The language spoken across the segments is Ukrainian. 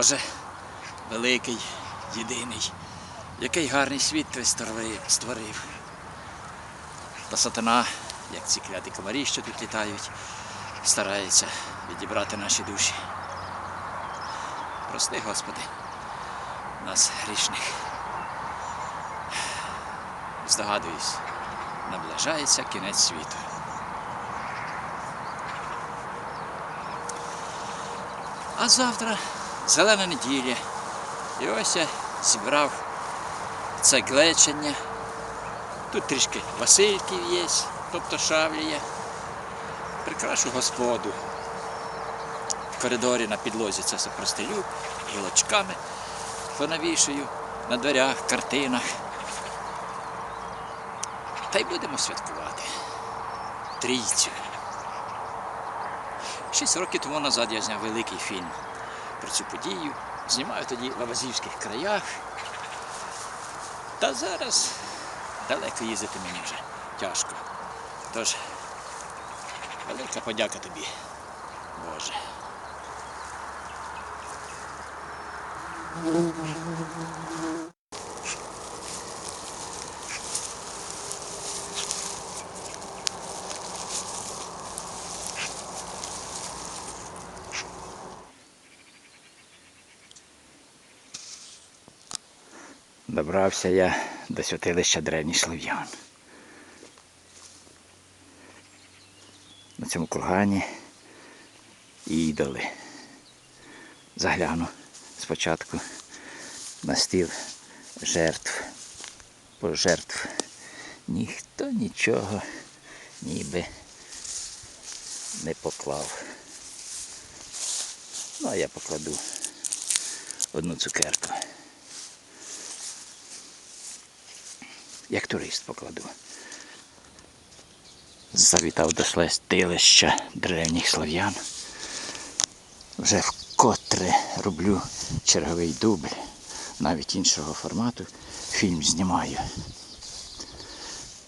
Боже, великий, єдиний, який гарний світ ти створив-. Та сатана, як ці кляті комарі, що тут літають, старається відібрати наші душі. Прости, Господи, нас грішних. Здогадуюсь, наближається кінець світу. А завтра зелена неділя. І ось я зібрав це глечення. Тут трішки Васильків є, тобто шавлія. Прикрашу господу. В коридорі на підлозі це все простелю, гілочками понавішую на дверях, картинах. Та й будемо святкувати. Трійцю. Шість років тому назад я зняв великий фільм про цю подію. Знімаю тоді в Авазівських краях. Та зараз далеко їздити мені вже тяжко. Тож, велика подяка тобі, Боже. Добрався я до святилища древніх слов'ян. На цьому кургані ідоли. Загляну спочатку на стіл жертв. Бо жертв ніхто нічого ніби не поклав. Ну, а я покладу одну цукерку. Як турист покладу. Завітав до святилища древніх слов'ян. Вже вкотре роблю черговий дубль, навіть іншого формату. Фільм знімаю.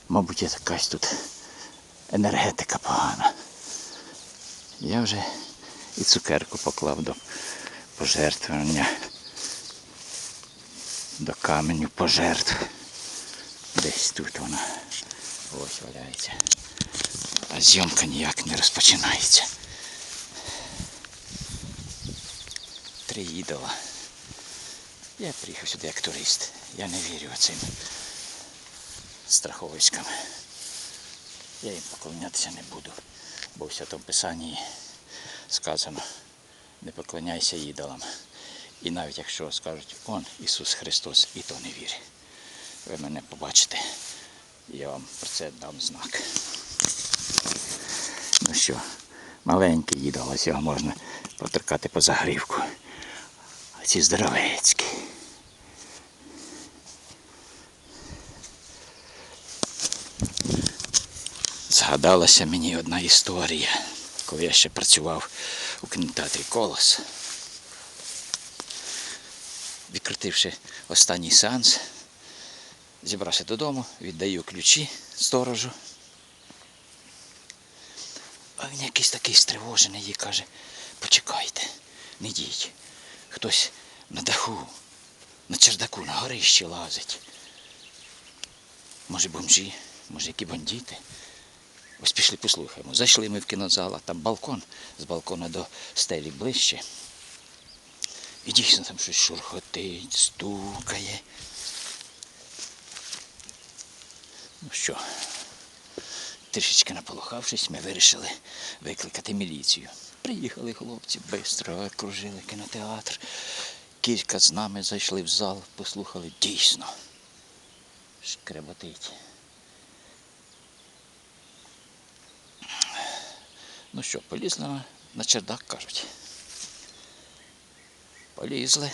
Мабуть, якась тут енергетика погана. Я вже і цукерку поклав до пожертвування, до каменю пожертв. Десь тут вона ось валяється. А зйомка ніяк не розпочинається. Три ідола. Я приїхав сюди як турист. Я не вірю цим страховиськам. Я їм поклонятися не буду, бо в Святому Писанні сказано, не поклоняйся ідолам. І навіть якщо скажуть он Ісус Христос, і то не вір. Ви мене побачите. Я вам про це дам знак. Ну що, маленький ідол, ось його можна поторкати по загрівку. А ці здоровецькі. Згадалася мені одна історія, коли я ще працював у кінотеатрі Колос. Відкрутивши останній сеанс, зібрався додому, віддаю ключі сторожу. А він якийсь такий стривожений і каже, почекайте, не йдіть. Хтось на даху, на чердаку, на горищі лазить. Може бомжі, може які бандити. Ось пішли послухаємо. Зайшли ми в кінозал, а там балкон, з балкона до стелі ближче. І дійсно там щось шурхотить, стукає. Ну що, трішечки наполохавшись, ми вирішили викликати міліцію. Приїхали хлопці, швидко окружили кінотеатр. Кілька з нами зайшли в зал, послухали дійсно. Шкреботить. Ну що, полізли на, на чердак, кажуть. Полізли.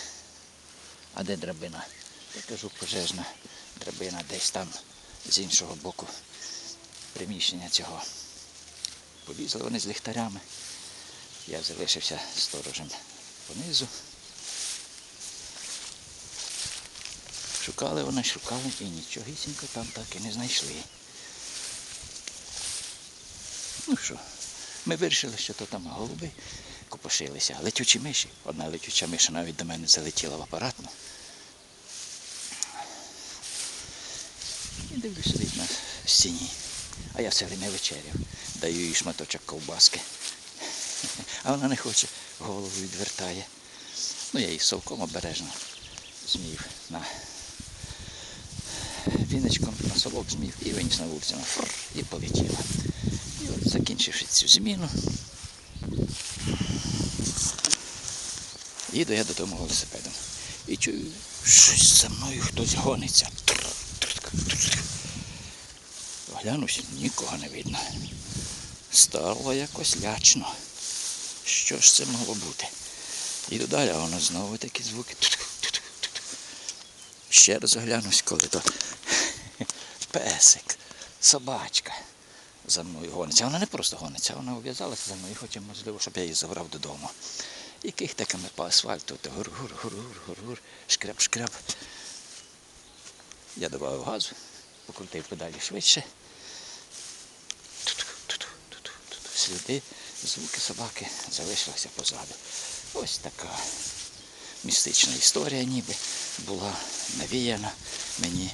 А де драбина? Я кажу, пожежна драбина десь там з іншого боку приміщення цього. Полізли вони з ліхтарями. Я залишився сторожем понизу. Шукали вони, шукали і нічогісінько там так і не знайшли. Ну що, ми вирішили, що то там голуби копошилися. Летючі миші. Одна летюча миша навіть до мене залетіла в апаратну. Дивлюсь, сидить на стіні. А я все время вечеряв. Даю їй шматочок ковбаски. А вона не хоче, голову відвертає. Ну, я її совком обережно змів на віночком на совок змів і виніс на вулицю на фр, і полетіла. І от закінчивши цю зміну, їду я додому велосипедом. І чую, щось за мною хтось гониться. Оглянусь, нікого не видно. Стало якось лячно. Що ж це могло бути? Іду далі, а воно знову такі звуки. Ще раз оглянусь, коли то песик, собачка за мною гониться. Вона не просто гониться, вона ув'язалася за мною і хоче, можливо, щоб я її забрав додому. І кихтиками по асфальту, то гур-гур-гур-гур-гур, шкряб-шкряб. Я додав газу, покрутив педалі швидше. Сліди, звуки собаки залишилися позаду. Ось така містична історія ніби була навіяна мені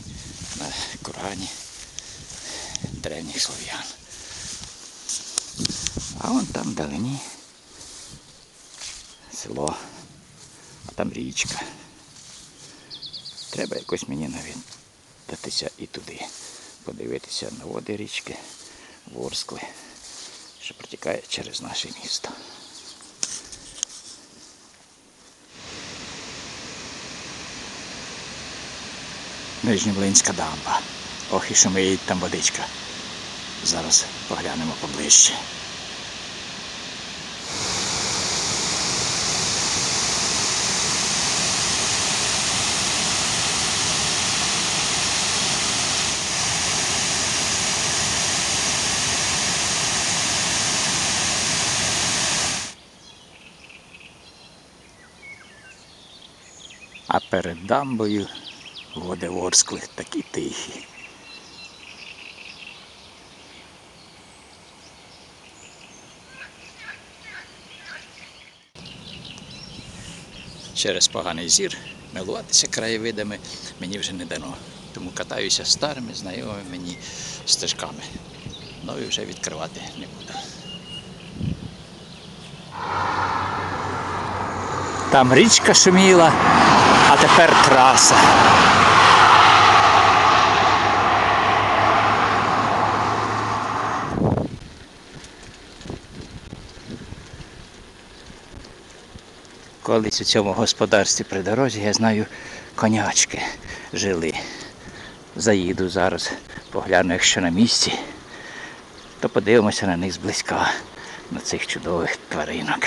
на Корані древніх слов'ян. А вон там вдалині село, а там річка. Треба якось мені навідатися і туди, подивитися на води річки Ворскли, що протікає через наше місто. Нижньоблинська дамба. Ох, і шумить там водичка. Зараз поглянемо поближче. А перед дамбою води Ворскли такі тихі. Через поганий зір милуватися краєвидами мені вже не дано. Тому катаюся старими, знайомими мені стежками. Нові вже відкривати не буду. Там річка шуміла, тепер траса. Колись у цьому господарстві при дорозі, я знаю, конячки жили. Заїду зараз, погляну, якщо на місці, то подивимося на них зблизька, на цих чудових тваринок.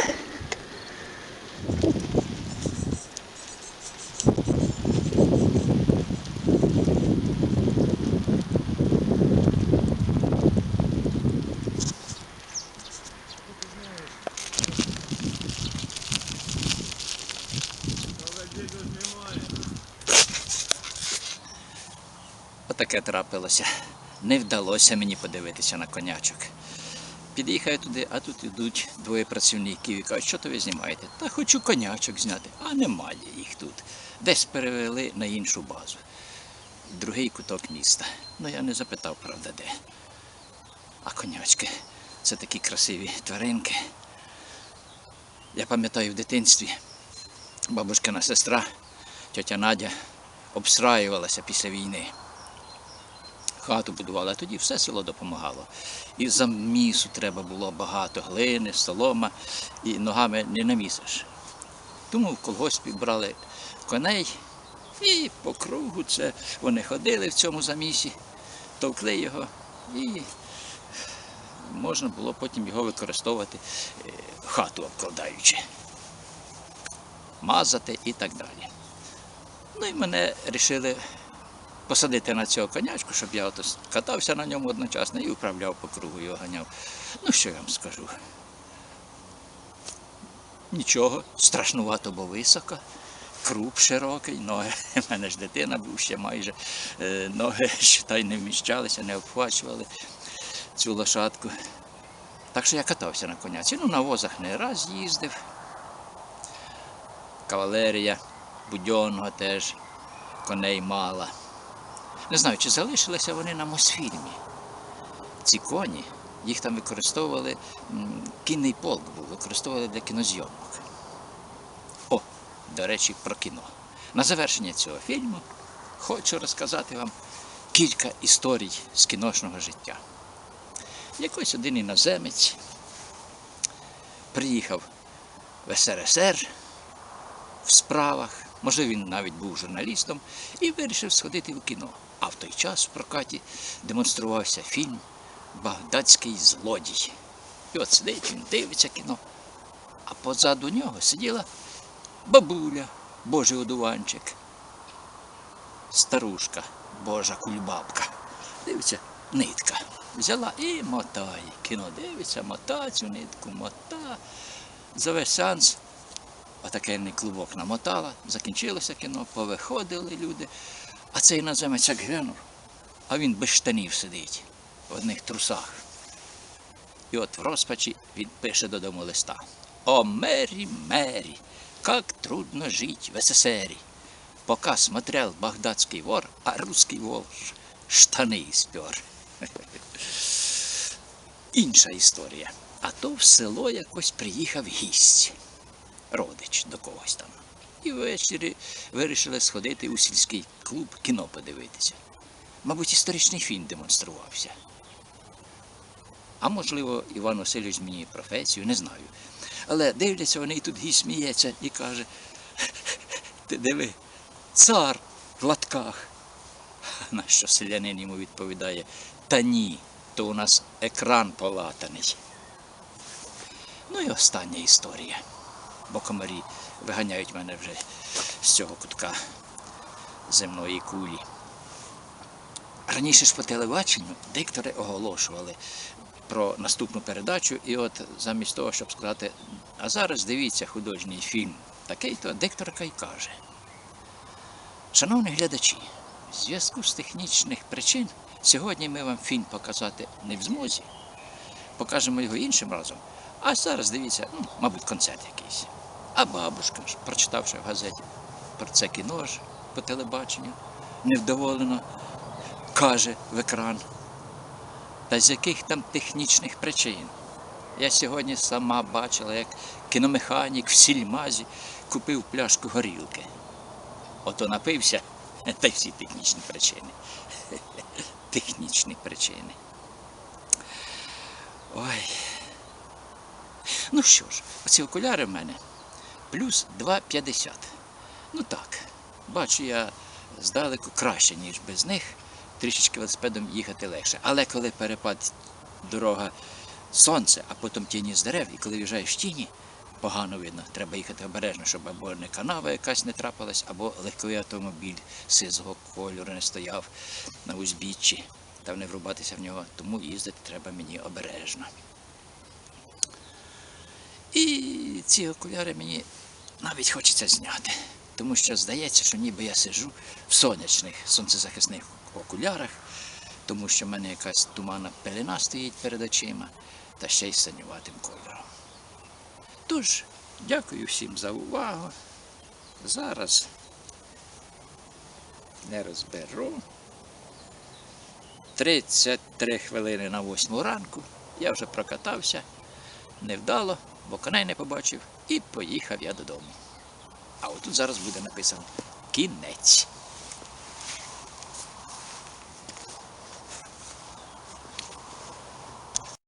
Отаке трапилося. Не вдалося мені подивитися на конячок. Під'їхаю туди, а тут йдуть двоє працівників і кажуть, що то ви знімаєте? Та хочу конячок зняти, а немає їх тут. Десь перевели на іншу базу. Другий куток міста. Ну я не запитав, правда, де. А конячки це такі красиві тваринки. Я пам'ятаю в дитинстві бабушкина сестра, тьотя Надя, обстраювалася після війни хату будували, а тоді все село допомагало. І замісу треба було багато, глини, солома, і ногами не намісиш. Тому в колгоспі брали коней і по кругу це вони ходили в цьому замісі, товкли його і можна було потім його використовувати е, хату обкладаючи, мазати і так далі. Ну і мене вирішили посадити на цього конячку, щоб я ото катався на ньому одночасно і управляв по кругу його ганяв. Ну що я вам скажу? Нічого, страшнувато, бо високо, круп широкий, ноги. У мене ж дитина був ще майже е, ноги считай, не вміщалися, не обхвачували цю лошадку. Так що я катався на коняці. Ну, на возах не раз їздив. Кавалерія Будьонного теж коней мала. Не знаю, чи залишилися вони на Мосфільмі. Ці коні, їх там використовували, кінний полк був, використовували для кінозйомок. О, до речі, про кіно. На завершення цього фільму хочу розказати вам кілька історій з кіношного життя. Якось один іноземець приїхав в СРСР в справах, може він навіть був журналістом, і вирішив сходити в кіно. А в той час в прокаті демонструвався фільм Багдадський злодій. І от сидить, він дивиться кіно, а позаду нього сиділа бабуля, Божий одуванчик, старушка, Божа кульбабка. Дивиться, нитка. Взяла і мотає. Кіно дивиться, мота цю нитку, мота. За весь сеанс отакенний клубок намотала, закінчилося кіно, повиходили люди. А цей іноземець як глянув, а він без штанів сидить в одних трусах. І от в розпачі він пише додому листа. О, Мері, Мері, как трудно жить в СССР. Пока смотрел багдадский вор, а русский вор штани спер. Інша історія. А то в село якось приїхав гість, родич до когось там. І ввечері вирішили сходити у сільський клуб кіно подивитися. Мабуть, історичний фільм демонструвався. А можливо, Іван Васильович змінює професію, не знаю. Але дивляться вони і тут гість сміється і каже: Ти диви, цар в латках. На що селянин йому відповідає: Та ні, то у нас екран полатаний. Ну і остання історія. Бо комарі виганяють мене вже з цього кутка земної кулі. Раніше ж по телебаченню диктори оголошували про наступну передачу, і от замість того, щоб сказати, а зараз дивіться художній фільм, такий-то дикторка й каже. Шановні глядачі, в зв'язку з технічних причин сьогодні ми вам фільм показати не в змозі, покажемо його іншим разом. А зараз дивіться, ну, мабуть, концерт якийсь. А бабушка ж, прочитавши в газеті про це кіно ж по телебаченню, невдоволено каже в екран. Та з яких там технічних причин? Я сьогодні сама бачила, як кіномеханік в сільмазі купив пляшку горілки. Ото напився, та й всі технічні причини. Технічні причини. Ой. Ну що ж, оці окуляри в мене плюс 2,50. Ну так, бачу я здалеку краще, ніж без них. Трішечки велосипедом їхати легше. Але коли перепад дорога сонце, а потім тіні з дерев, і коли в'їжджаєш в тіні, погано видно. Треба їхати обережно, щоб або не канава якась не трапилась, або легковий автомобіль сизого кольору не стояв на узбіччі, та не врубатися в нього. Тому їздити треба мені обережно. І ці окуляри мені навіть хочеться зняти, тому що здається, що ніби я сиджу в сонячних сонцезахисних окулярах, тому що в мене якась туманна пелена стоїть перед очима, та ще й синюватим кольором. Тож, дякую всім за увагу. Зараз не розберу. 33 хвилини на 8 ранку. Я вже прокатався невдало, бо коней не побачив, і поїхав я додому. А отут зараз буде написано кінець.